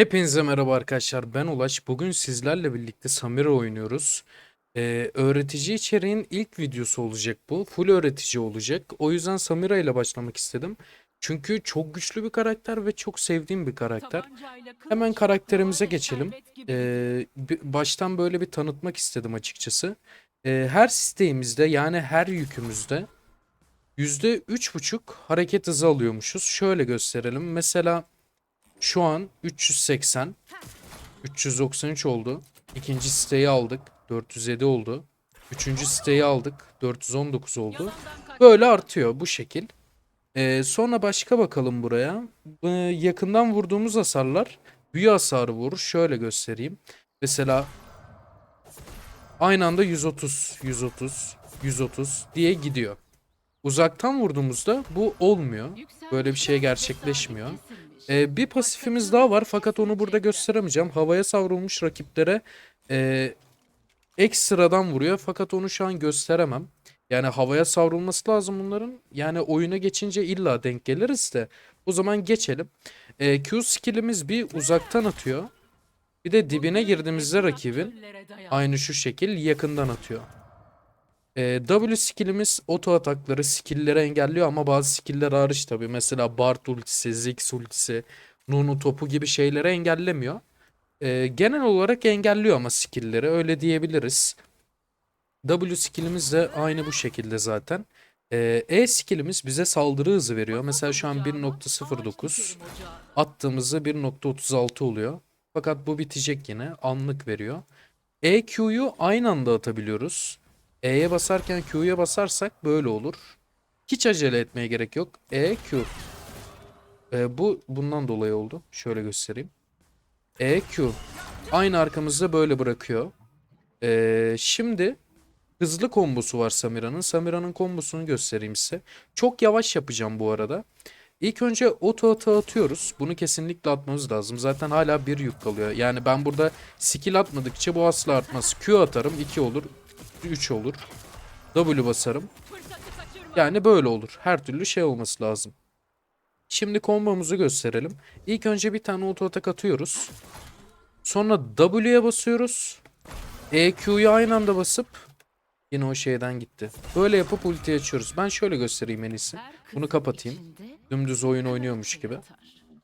Hepinize merhaba arkadaşlar. Ben Ulaş. Bugün sizlerle birlikte Samira oynuyoruz. Ee, öğretici içeriğin ilk videosu olacak bu. Full öğretici olacak. O yüzden Samira ile başlamak istedim. Çünkü çok güçlü bir karakter ve çok sevdiğim bir karakter. Hemen karakterimize geçelim. Ee, baştan böyle bir tanıtmak istedim açıkçası. Ee, her isteğimizde yani her yükümüzde %3,5 hareket hızı alıyormuşuz. Şöyle gösterelim. Mesela şu an 380, 393 oldu. İkinci siteyi aldık. 407 oldu. Üçüncü siteyi aldık. 419 oldu. Böyle artıyor bu şekil. Ee, sonra başka bakalım buraya. Ee, yakından vurduğumuz hasarlar büyü hasarı vurur. Şöyle göstereyim. Mesela aynı anda 130, 130, 130 diye gidiyor. Uzaktan vurduğumuzda bu olmuyor. Böyle bir şey gerçekleşmiyor. Ee, bir pasifimiz daha var fakat onu burada gösteremeyeceğim. Havaya savrulmuş rakiplere e, ekstradan vuruyor fakat onu şu an gösteremem. Yani havaya savrulması lazım bunların. Yani oyuna geçince illa denk geliriz de. O zaman geçelim. Ee, Q skillimiz bir uzaktan atıyor. Bir de dibine girdiğimizde rakibin aynı şu şekil yakından atıyor. Ee, W skillimiz oto atakları, skill'leri engelliyor ama bazı skill'ler hariç tabii. Mesela Bard ultisi, Ziggs ultisi, Nunu topu gibi şeyleri engellemiyor. Ee, genel olarak engelliyor ama skill'leri öyle diyebiliriz. W skillimiz de aynı bu şekilde zaten. Ee, E skillimiz bize saldırı hızı veriyor. Mesela şu an 1.09 attığımızda 1.36 oluyor. Fakat bu bitecek yine. Anlık veriyor. EQ'yu aynı anda atabiliyoruz. E'ye basarken Q'ya basarsak böyle olur. Hiç acele etmeye gerek yok. E, Q. E, bu bundan dolayı oldu. Şöyle göstereyim. E, Q. Aynı arkamızda böyle bırakıyor. E, şimdi hızlı kombosu var Samira'nın. Samira'nın kombosunu göstereyim size. Çok yavaş yapacağım bu arada. İlk önce oto ata atıyoruz. Bunu kesinlikle atmamız lazım. Zaten hala bir yük kalıyor. Yani ben burada skill atmadıkça bu asla artmaz. Q atarım 2 olur. 3 olur. W basarım. Yani böyle olur. Her türlü şey olması lazım. Şimdi kombomuzu gösterelim. İlk önce bir tane auto atak atıyoruz. Sonra W'ye basıyoruz. EQ'yu aynı anda basıp yine o şeyden gitti. Böyle yapıp ulti açıyoruz. Ben şöyle göstereyim en iyisi. Bunu kapatayım. Dümdüz oyun oynuyormuş gibi.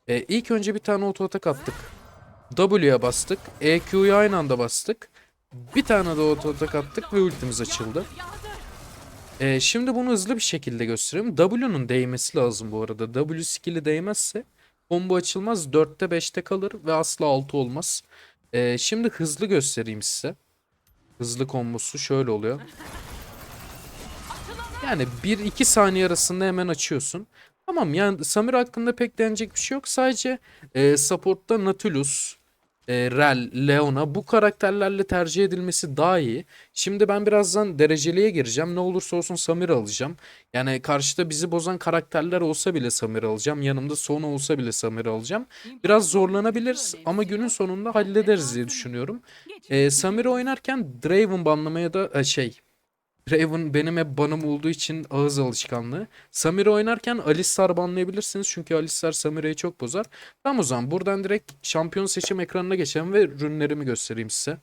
E, ilk önce bir tane auto atak attık. W'ye bastık. EQ'yu aynı anda bastık. Bir tane de auto atak attık ve ultimiz açıldı. E, şimdi bunu hızlı bir şekilde göstereyim. W'nun değmesi lazım bu arada. W skill'i değmezse combo açılmaz. 4'te 5'te kalır ve asla 6 olmaz. E, şimdi hızlı göstereyim size. Hızlı kombosu şöyle oluyor. Yani 1-2 saniye arasında hemen açıyorsun. Tamam yani Samir hakkında pek denecek bir şey yok. Sadece e, support'ta Nautilus, e, Rel, Leona bu karakterlerle tercih edilmesi daha iyi. Şimdi ben birazdan dereceliğe gireceğim. Ne olursa olsun Samir alacağım. Yani karşıda bizi bozan karakterler olsa bile Samir alacağım. Yanımda son olsa bile Samir alacağım. Biraz zorlanabiliriz ama günün sonunda hallederiz diye düşünüyorum. E, Samir oynarken Draven banlamaya da e, şey Draven benim hep banım olduğu için ağız alışkanlığı. Samira oynarken Alistar banlayabilirsiniz çünkü Alistar Samira'yı çok bozar. Tamam o zaman buradan direkt şampiyon seçim ekranına geçelim ve rünlerimi göstereyim size.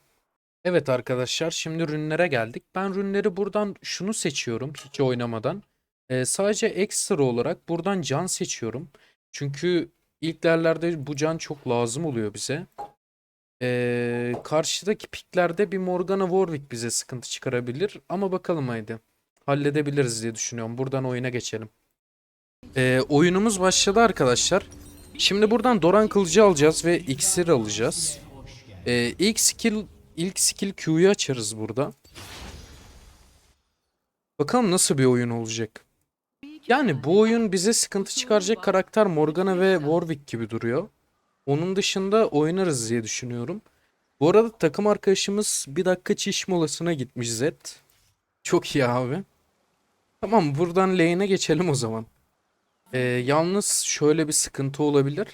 Evet arkadaşlar şimdi rünlere geldik. Ben rünleri buradan şunu seçiyorum hiç oynamadan. Ee, sadece ekstra olarak buradan can seçiyorum. Çünkü ilk yerlerde bu can çok lazım oluyor bize. Ee, karşıdaki piklerde bir Morgana Warwick bize sıkıntı çıkarabilir. Ama bakalım haydi. Halledebiliriz diye düşünüyorum. Buradan oyuna geçelim. Ee, oyunumuz başladı arkadaşlar. Şimdi buradan Doran Kılıcı alacağız ve iksir alacağız. Ee, ilk skill ilk skill Q'yu açarız burada. Bakalım nasıl bir oyun olacak. Yani bu oyun bize sıkıntı çıkaracak karakter Morgana ve Warwick gibi duruyor. Onun dışında oynarız diye düşünüyorum. Bu arada takım arkadaşımız bir dakika çiş molasına gitmiş Zed. Çok iyi abi. Tamam buradan lane'e geçelim o zaman. Ee, yalnız şöyle bir sıkıntı olabilir.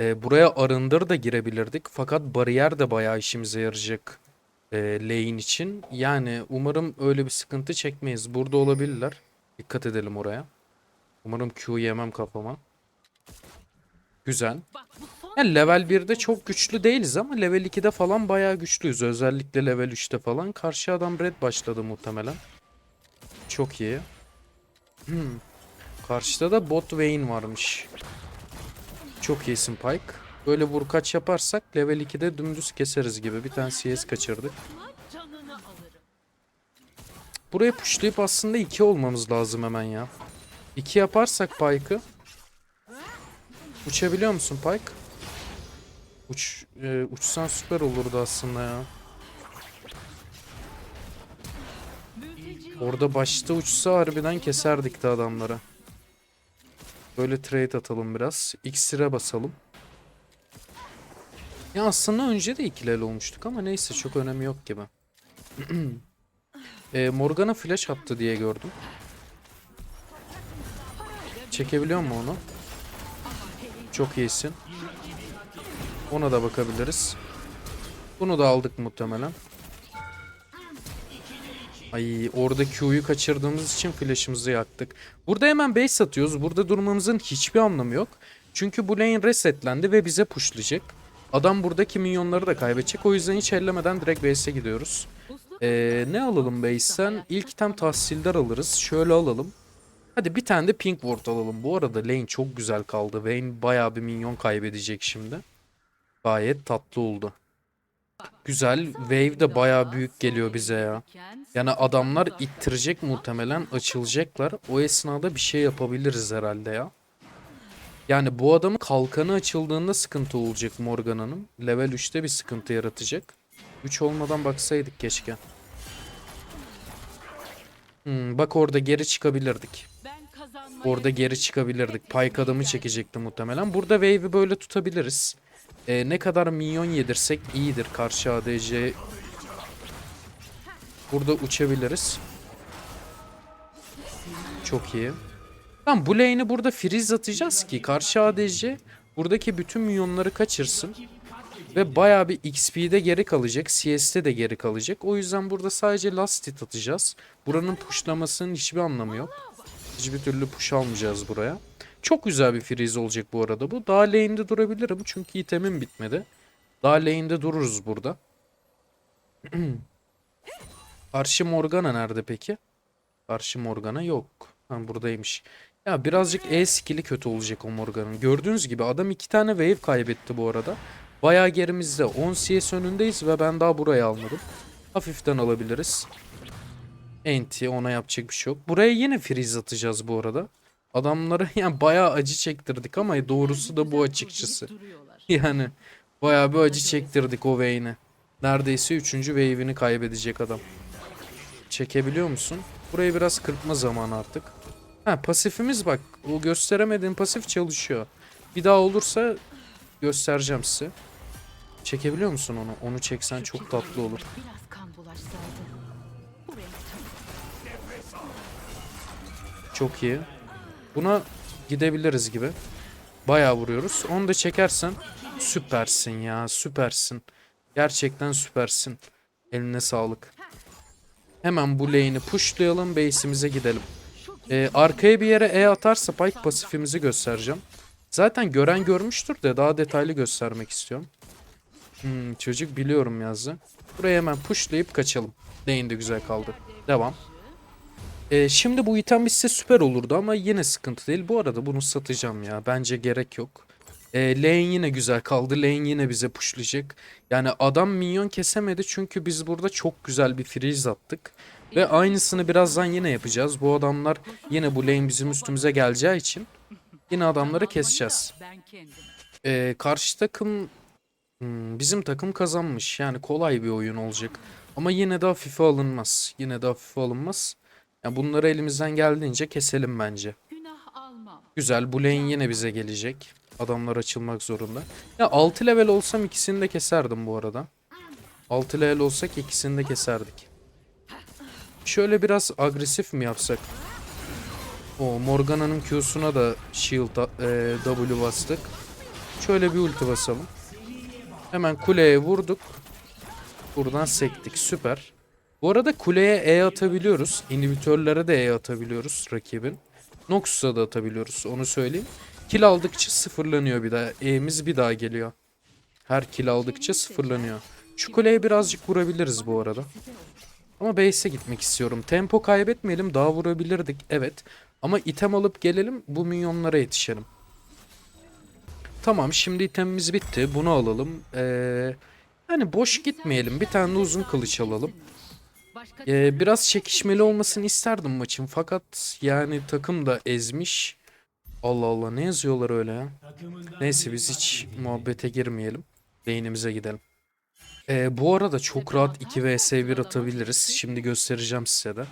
Ee, buraya arındır da girebilirdik. Fakat bariyer de bayağı işimize yarayacak e, lane için. Yani umarım öyle bir sıkıntı çekmeyiz. Burada olabilirler. Dikkat edelim oraya. Umarım Q yemem kafama. Güzel. Yani level 1'de çok güçlü değiliz ama level 2'de falan bayağı güçlüyüz. Özellikle level 3'te falan. Karşı adam red başladı muhtemelen. Çok iyi. Hmm. Karşıda da bot Vayne varmış. Çok iyisin Pike. Böyle vur kaç yaparsak level 2'de dümdüz keseriz gibi. Bir tane CS kaçırdık. Buraya pushlayıp aslında 2 olmamız lazım hemen ya. 2 yaparsak Pike'ı. Uçabiliyor musun Pike? Uç, e, uçsan süper olurdu aslında ya. Orada başta uçsa harbiden keserdik de adamları. Böyle trade atalım biraz. X'ire basalım. Ya aslında önce de ikileli olmuştuk ama neyse çok önemi yok gibi. e, Morgana flash attı diye gördüm. Çekebiliyor mu onu? Çok iyisin. Ona da bakabiliriz. Bunu da aldık muhtemelen. Ay orada Q'yu kaçırdığımız için flash'ımızı yaktık. Burada hemen base atıyoruz. Burada durmamızın hiçbir anlamı yok. Çünkü bu lane resetlendi ve bize pushlayacak. Adam buradaki minyonları da kaybedecek. O yüzden hiç ellemeden direkt base'e gidiyoruz. Ee, ne alalım base'ten? İlk item tahsildar alırız. Şöyle alalım. Hadi bir tane de pink ward alalım. Bu arada lane çok güzel kaldı. Vayne bayağı bir minyon kaybedecek şimdi. Gayet tatlı oldu. Güzel. Wave de bayağı büyük geliyor bize ya. Yani adamlar ittirecek muhtemelen açılacaklar. O esnada bir şey yapabiliriz herhalde ya. Yani bu adamın kalkanı açıldığında sıkıntı olacak Morgana'nın. Level 3'te bir sıkıntı yaratacak. 3 olmadan baksaydık keşke. Hmm, bak orada geri çıkabilirdik. Orada geri çıkabilirdik. Pike adamı çekecekti muhtemelen. Burada wave'i böyle tutabiliriz. Ee, ne kadar minyon yedirsek iyidir karşı ADC. Burada uçabiliriz. Çok iyi. Tamam bu lane'i burada freeze atacağız ki karşı ADC buradaki bütün minyonları kaçırsın. Ve bayağı bir XP'de geri kalacak. CS'de de geri kalacak. O yüzden burada sadece last hit atacağız. Buranın pushlamasının hiçbir anlamı yok. Hiçbir türlü push almayacağız buraya. Çok güzel bir freeze olacak bu arada bu. Daha lane'de durabilirim çünkü itemim bitmedi. Daha lane'de dururuz burada. Karşı Morgana nerede peki? Karşı Morgana yok. Ha buradaymış. Ya birazcık E skill'i kötü olacak o Morgan'ın. Gördüğünüz gibi adam iki tane wave kaybetti bu arada. Bayağı gerimizde. 10 CS önündeyiz ve ben daha burayı almadım. Hafiften alabiliriz. Enti ona yapacak bir şey yok. Buraya yine freeze atacağız bu arada. Adamları yani bayağı acı çektirdik ama doğrusu da bu açıkçası. Yani bayağı bir acı çektirdik o Vayne'e. Neredeyse 3. wave'ini kaybedecek adam. Çekebiliyor musun? Burayı biraz kırpma zamanı artık. Ha pasifimiz bak. O gösteremediğim pasif çalışıyor. Bir daha olursa göstereceğim size. Çekebiliyor musun onu? Onu çeksen çok tatlı olur. Biraz kan bulaşsaydı. Bu renk Çok iyi. Buna gidebiliriz gibi. Bayağı vuruyoruz. Onu da çekersen süpersin ya süpersin. Gerçekten süpersin. Eline sağlık. Hemen bu lane'i pushlayalım base'imize gidelim. Ee, arkaya bir yere E atarsa Pike pasifimizi göstereceğim. Zaten gören görmüştür de daha detaylı göstermek istiyorum. Hmm, çocuk biliyorum yazdı. Buraya hemen pushlayıp kaçalım. Lane de güzel kaldı. Devam. Ee, şimdi bu item bitse süper olurdu ama yine sıkıntı değil. Bu arada bunu satacağım ya. Bence gerek yok. Ee, lane yine güzel kaldı. Lane yine bize pushlayacak. Yani adam minyon kesemedi çünkü biz burada çok güzel bir freeze attık. Ve aynısını birazdan yine yapacağız. Bu adamlar yine bu lane bizim üstümüze geleceği için yine adamları keseceğiz. Ee, karşı takım hmm, bizim takım kazanmış. Yani kolay bir oyun olacak. Ama yine de hafife alınmaz. Yine de hafife alınmaz. Yani bunları elimizden geldiğince keselim bence. Güzel. Bu lane yine bize gelecek. Adamlar açılmak zorunda. Ya 6 level olsam ikisini de keserdim bu arada. 6 level olsak ikisini de keserdik. Şöyle biraz agresif mi yapsak? O Morgana'nın Q'suna da shield e, W bastık. Şöyle bir ulti basalım. Hemen kuleye vurduk. Buradan sektik. Süper. Bu arada kuleye E atabiliyoruz. İnhibitörlere de E atabiliyoruz rakibin. Noxus'a da atabiliyoruz. Onu söyleyeyim. Kill aldıkça sıfırlanıyor bir daha. E'miz bir daha geliyor. Her kill aldıkça sıfırlanıyor. Şu kuleye birazcık vurabiliriz bu arada. Ama base'e gitmek istiyorum. Tempo kaybetmeyelim. Daha vurabilirdik. Evet. Ama item alıp gelelim. Bu minyonlara yetişelim. Tamam şimdi itemimiz bitti. Bunu alalım. Ee, yani boş gitmeyelim. Bir tane de uzun kılıç alalım. Ee, biraz çekişmeli olmasını isterdim maçın. Fakat yani takım da ezmiş. Allah Allah ne yazıyorlar öyle ya. Neyse biz hiç muhabbete girmeyelim. Beynimize gidelim. Ee, bu arada çok rahat 2 vs 1 atabiliriz. Şimdi göstereceğim size de.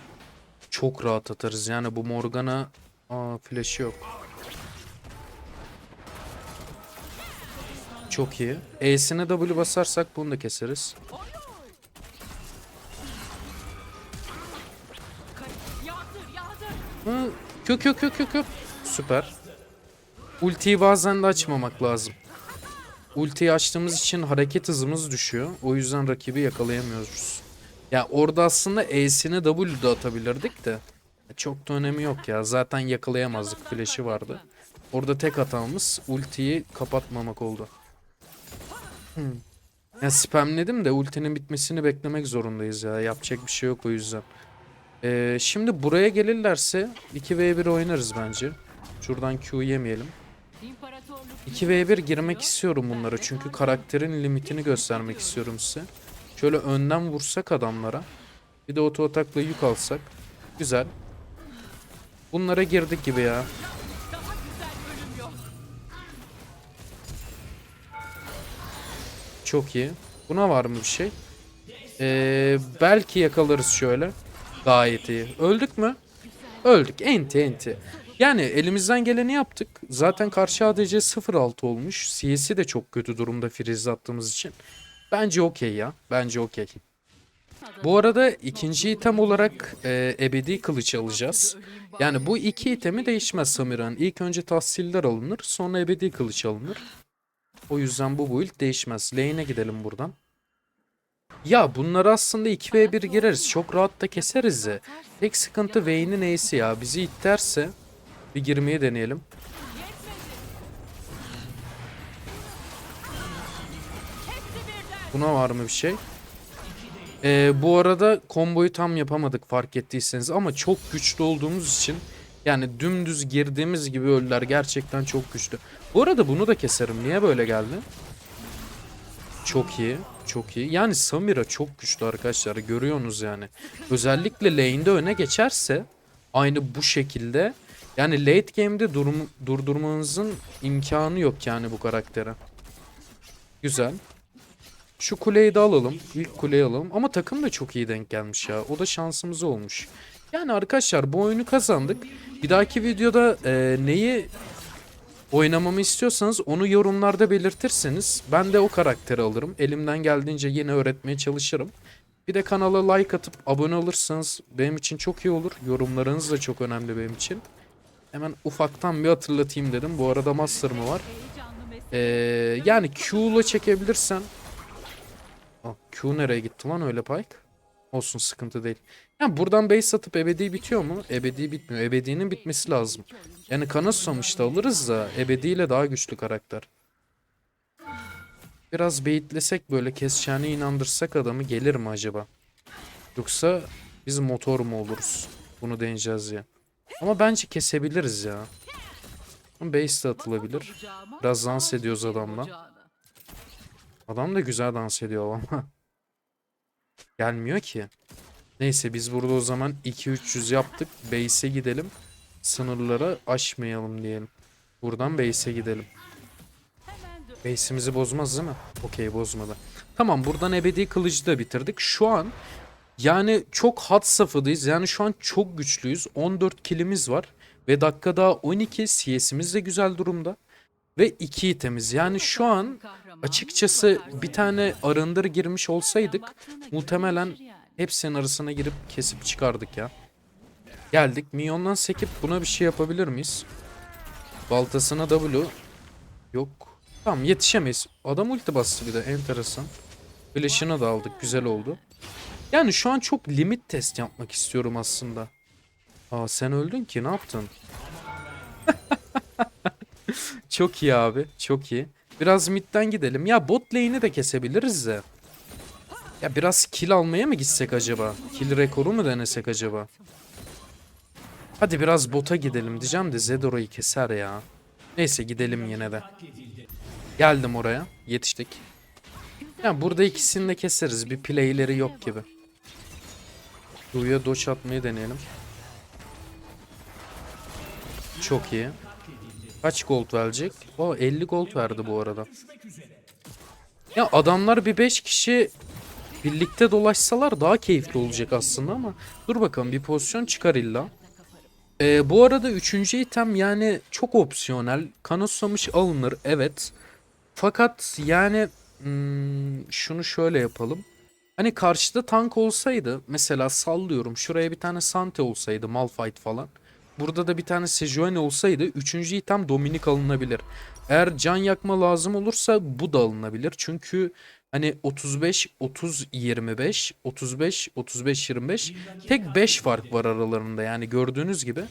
Çok rahat atarız. Yani bu Morgana Aa, flash'ı yok. Çok iyi. E'sine W basarsak bunu da keseriz. Hı, kök kök kök kök. Süper. Ultiyi bazen de açmamak lazım. Ultiyi açtığımız için hareket hızımız düşüyor. O yüzden rakibi yakalayamıyoruz. Ya orada aslında E'sini W'da atabilirdik de. Çok da önemi yok ya. Zaten yakalayamazdık. Flash'i vardı. Orada tek hatamız ultiyi kapatmamak oldu. Hmm. Ya spamledim de ultinin bitmesini beklemek zorundayız ya. Yapacak bir şey yok o yüzden. Ee, şimdi buraya gelirlerse 2v1 oynarız bence. Şuradan Q yemeyelim. İmparatorluk 2v1 girmek istiyorum bunlara çünkü karakterin limitini göstermek istiyorum size. Şöyle önden vursak adamlara. Bir de oto atakla yük alsak. Güzel. Bunlara girdik gibi ya. Çok iyi. Buna var mı bir şey? Ee, belki yakalarız şöyle. Gayet iyi. Öldük mü? Öldük. Enti enti. Yani elimizden geleni yaptık. Zaten karşı ADC 0-6 olmuş. CS'i de çok kötü durumda freeze attığımız için. Bence okey ya. Bence okey. Bu arada ikinci item olarak e, ebedi kılıç alacağız. Yani bu iki itemi değişmez Samira'nın. İlk önce tahsiller alınır sonra ebedi kılıç alınır. O yüzden bu build değişmez. Lane'e gidelim buradan. Ya bunları aslında 2v1 gireriz. Çok rahat da keseriz de. Tek sıkıntı Vayne'in Ace'i ya. Bizi itterse bir girmeyi deneyelim. Buna var mı bir şey? Ee, bu arada komboyu tam yapamadık fark ettiyseniz ama çok güçlü olduğumuz için yani dümdüz girdiğimiz gibi öldüler gerçekten çok güçlü. Bu arada bunu da keserim. Niye böyle geldi? Çok iyi. Çok iyi. Yani Samira çok güçlü arkadaşlar. Görüyorsunuz yani. Özellikle lane'de öne geçerse aynı bu şekilde yani late game'de durum, durdurmanızın imkanı yok yani bu karaktere. Güzel. Şu kuleyi de alalım. İlk kuleyi alalım. Ama takım da çok iyi denk gelmiş ya. O da şansımız olmuş. Yani arkadaşlar bu oyunu kazandık. Bir dahaki videoda e, neyi oynamamı istiyorsanız onu yorumlarda belirtirseniz ben de o karakteri alırım. Elimden geldiğince yine öğretmeye çalışırım. Bir de kanala like atıp abone olursanız benim için çok iyi olur. Yorumlarınız da çok önemli benim için. Hemen ufaktan bir hatırlatayım dedim. Bu arada master mı var? Ee, yani Q'la çekebilirsen. Q nereye gitti lan öyle Pike? Olsun sıkıntı değil. Yani buradan base atıp ebedi bitiyor mu? Ebedi bitmiyor. Ebedinin bitmesi lazım. Yani kana susamışta alırız da ebediyle daha güçlü karakter. Biraz beyitlesek böyle keseceğine inandırsak adamı gelir mi acaba? Yoksa biz motor mu oluruz? Bunu deneyeceğiz ya. Ama bence kesebiliriz ya. Base de atılabilir. Biraz dans ediyoruz adamla. Adam da güzel dans ediyor ama. Gelmiyor ki. Neyse biz burada o zaman 2-300 yaptık. Base'e gidelim. Sınırları aşmayalım diyelim. Buradan base'e gidelim. Base'imizi bozmaz değil mi? Okey bozmadı. Tamam buradan ebedi kılıcı da bitirdik. Şu an yani çok hat safhadayız. Yani şu an çok güçlüyüz. 14 kilimiz var. Ve dakikada 12 CS'imiz de güzel durumda. Ve 2 itemiz. Yani şu an açıkçası bir tane arındır girmiş olsaydık muhtemelen hepsinin arasına girip kesip çıkardık ya. Geldik. Minyondan sekip buna bir şey yapabilir miyiz? Baltasına W. Yok. Tamam yetişemeyiz. Adam ulti bastı bir de enteresan. Flash'ını da aldık. Güzel oldu. Yani şu an çok limit test yapmak istiyorum aslında. Aa sen öldün ki ne yaptın? Çok iyi abi. Çok iyi. Biraz midden gidelim. Ya bot lane'i de kesebiliriz de. Ya biraz kill almaya mı gitsek acaba? Kill rekoru mu denesek acaba? Hadi biraz bota gidelim diyeceğim de Zed keser ya. Neyse gidelim yine de. Geldim oraya. Yetiştik. Ya burada ikisini de keseriz. Bir playleri yok gibi. Q'ya doç atmayı deneyelim. Çok iyi. Kaç gold verecek? O 50 gold verdi bu arada. Ya adamlar bir 5 kişi birlikte dolaşsalar daha keyifli olacak aslında ama dur bakalım bir pozisyon çıkar illa. Ee, bu arada üçüncü item yani çok opsiyonel. Kanoslamış alınır evet. Fakat yani hmm, şunu şöyle yapalım. Hani karşıda tank olsaydı mesela sallıyorum şuraya bir tane Sante olsaydı Malphite falan. Burada da bir tane Sejuani olsaydı üçüncü item Dominik alınabilir. Eğer can yakma lazım olursa bu da alınabilir. Çünkü hani 35 30 25 35 35 25 tek 5 fark var aralarında yani gördüğünüz gibi.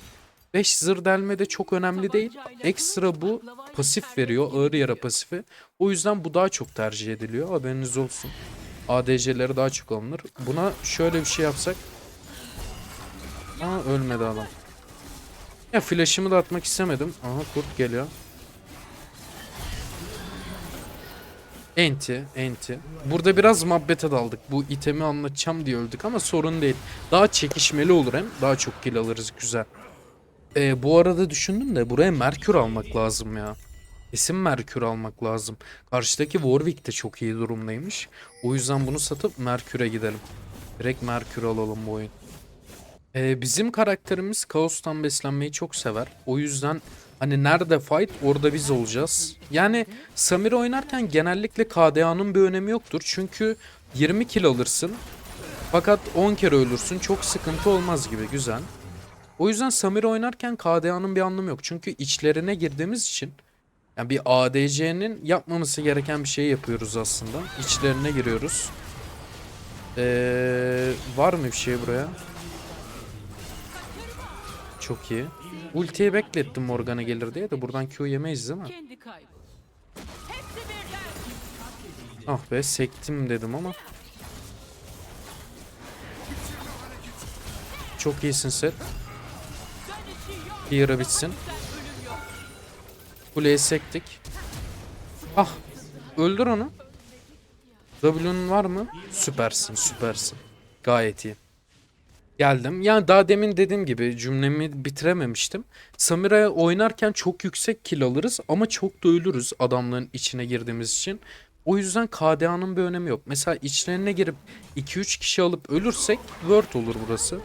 5 zır delme de çok önemli değil. Ekstra bu pasif veriyor. Ağır yara pasifi. O yüzden bu daha çok tercih ediliyor. Haberiniz olsun. ADC'leri daha çok alınır. Buna şöyle bir şey yapsak. Aa ölmedi adam. Ya flash'ımı da atmak istemedim. Aha kurt geliyor. Enti, enti. Burada biraz muhabbete daldık. Bu itemi anlatacağım diye öldük ama sorun değil. Daha çekişmeli olur hem. Daha çok kill alırız. Güzel. Ee, bu arada düşündüm de buraya Merkür almak lazım ya. Kesin Merkür almak lazım. Karşıdaki Warwick de çok iyi durumdaymış. O yüzden bunu satıp Merkür'e gidelim. Direkt Merkür alalım bu oyun. Ee, bizim karakterimiz kaostan beslenmeyi çok sever. O yüzden hani nerede fight orada biz olacağız. Yani Samir oynarken genellikle KDA'nın bir önemi yoktur. Çünkü 20 kill alırsın. Fakat 10 kere ölürsün. Çok sıkıntı olmaz gibi. Güzel. O yüzden Samir oynarken KDA'nın bir anlamı yok. Çünkü içlerine girdiğimiz için yani bir ADC'nin yapmaması gereken bir şey yapıyoruz aslında. İçlerine giriyoruz. Ee, var mı bir şey buraya? Çok iyi. Ultiyi beklettim Morgana gelir diye de buradan Q yemeyiz değil mi? Ah be sektim dedim ama. Çok iyisin set. Yara bitsin. Kuleye sektik. Ah öldür onu. W'nun var mı? Süpersin süpersin. Gayet iyi. Geldim. Yani daha demin dediğim gibi cümlemi bitirememiştim. Samira'ya oynarken çok yüksek kill alırız ama çok da ölürüz adamların içine girdiğimiz için. O yüzden KDA'nın bir önemi yok. Mesela içlerine girip 2-3 kişi alıp ölürsek Word olur burası.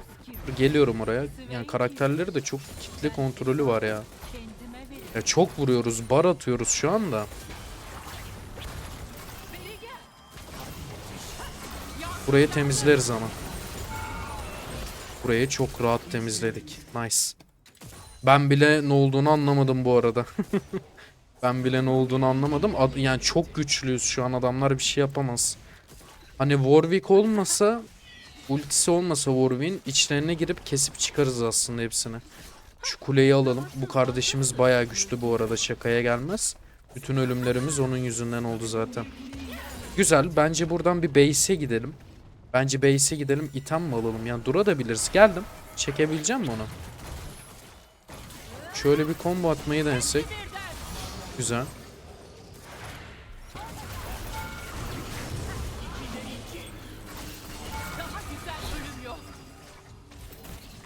Geliyorum oraya. Yani karakterleri de çok kitle kontrolü var ya. Ya çok vuruyoruz, bar atıyoruz şu anda. Burayı temizleriz ama. Burayı çok rahat temizledik. Nice. Ben bile ne olduğunu anlamadım bu arada. ben bile ne olduğunu anlamadım. Ad- yani çok güçlüyüz şu an adamlar bir şey yapamaz. Hani Warwick olmasa ultisi olmasa Warwick'in içlerine girip kesip çıkarız aslında hepsini. Şu kuleyi alalım. Bu kardeşimiz bayağı güçlü bu arada şakaya gelmez. Bütün ölümlerimiz onun yüzünden oldu zaten. Güzel. Bence buradan bir base'e gidelim. Bence base'e gidelim. item mi alalım? Yani durabiliriz. Geldim. Çekebileceğim mi onu? Şöyle bir combo atmayı denesek. Güzel.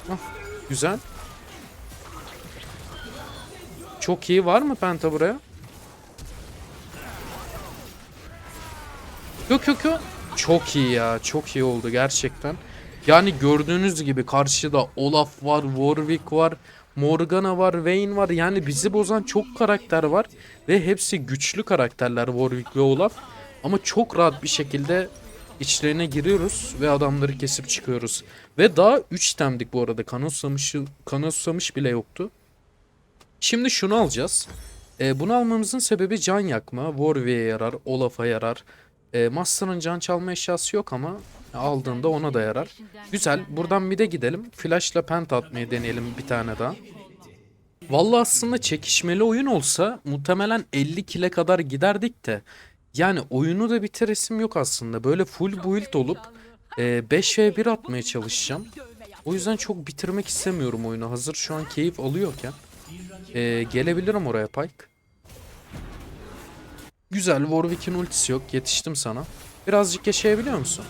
Yok. Güzel. Çok iyi. Var mı penta buraya? Yok yok yok. Çok iyi ya. Çok iyi oldu gerçekten. Yani gördüğünüz gibi karşıda Olaf var, Warwick var, Morgana var, Vayne var. Yani bizi bozan çok karakter var. Ve hepsi güçlü karakterler Warwick ve Olaf. Ama çok rahat bir şekilde içlerine giriyoruz ve adamları kesip çıkıyoruz. Ve daha 3 temdik bu arada. Kanotsamış, kanotsamış bile yoktu. Şimdi şunu alacağız. Ee, bunu almamızın sebebi can yakma. Warwick'e yarar, Olaf'a yarar. Ee, Master'ın can çalma eşyası yok ama aldığında ona da yarar. Güzel. Buradan bir de gidelim. Flash'la pent atmayı deneyelim bir tane daha. Vallahi aslında çekişmeli oyun olsa muhtemelen 50 kile kadar giderdik de. Yani oyunu da bitiresim yok aslında. Böyle full build olup e, 5v1 atmaya çalışacağım. O yüzden çok bitirmek istemiyorum oyunu. Hazır şu an keyif alıyorken. E, gelebilirim oraya Pike. Güzel Warwick'in ultisi yok. Yetiştim sana. Birazcık yaşayabiliyor musun?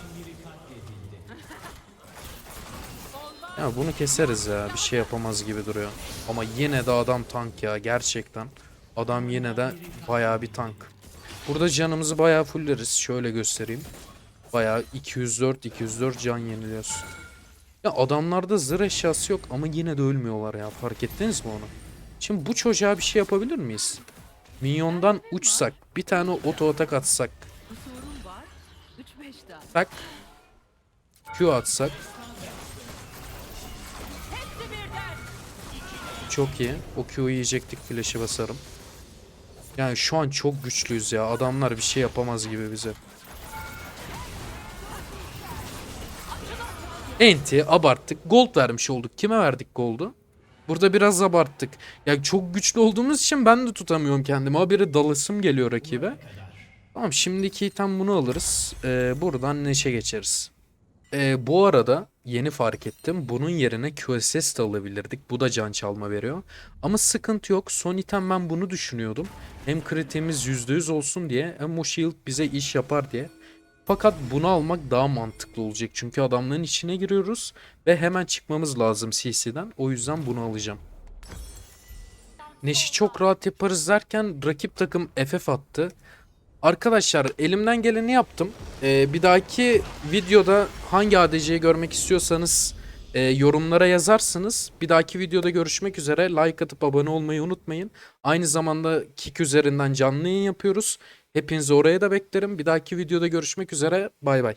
Ya bunu keseriz ya. Bir şey yapamaz gibi duruyor. Ama yine de adam tank ya gerçekten. Adam yine de bayağı bir tank. Burada canımızı bayağı fulleriz. Şöyle göstereyim. Bayağı 204 204 can yeniliyoruz. Ya adamlarda zırh eşyası yok ama yine de ölmüyorlar ya. Fark ettiniz mi onu? Şimdi bu çocuğa bir şey yapabilir miyiz? Minyondan uçsak, bir tane oto atak atsak, Kusurum var. 3-5 daha. tak, Q atsak. Çok iyi. O Q'yu yiyecektik flash'ı basarım. Yani şu an çok güçlüyüz ya. Adamlar bir şey yapamaz gibi bize. Enti abarttık. Gold vermiş olduk. Kime verdik gold'u? Burada biraz abarttık. Ya çok güçlü olduğumuz için ben de tutamıyorum kendimi. Habire dalasım geliyor rakibe. Tamam şimdiki item bunu alırız. Ee, buradan neşe geçeriz. Ee, bu arada yeni fark ettim. Bunun yerine QSS de alabilirdik. Bu da can çalma veriyor. Ama sıkıntı yok. Son item ben bunu düşünüyordum. Hem kritiğimiz %100 olsun diye hem o shield bize iş yapar diye. Fakat bunu almak daha mantıklı olacak. Çünkü adamların içine giriyoruz ve hemen çıkmamız lazım CC'den. O yüzden bunu alacağım. Neşi çok rahat yaparız derken rakip takım FF attı. Arkadaşlar elimden geleni yaptım. Ee, bir dahaki videoda hangi ADC'yi görmek istiyorsanız e, yorumlara yazarsınız. Bir dahaki videoda görüşmek üzere. Like atıp abone olmayı unutmayın. Aynı zamanda Kik üzerinden canlı yayın yapıyoruz. Hepinizi oraya da beklerim. Bir dahaki videoda görüşmek üzere. Bay bay.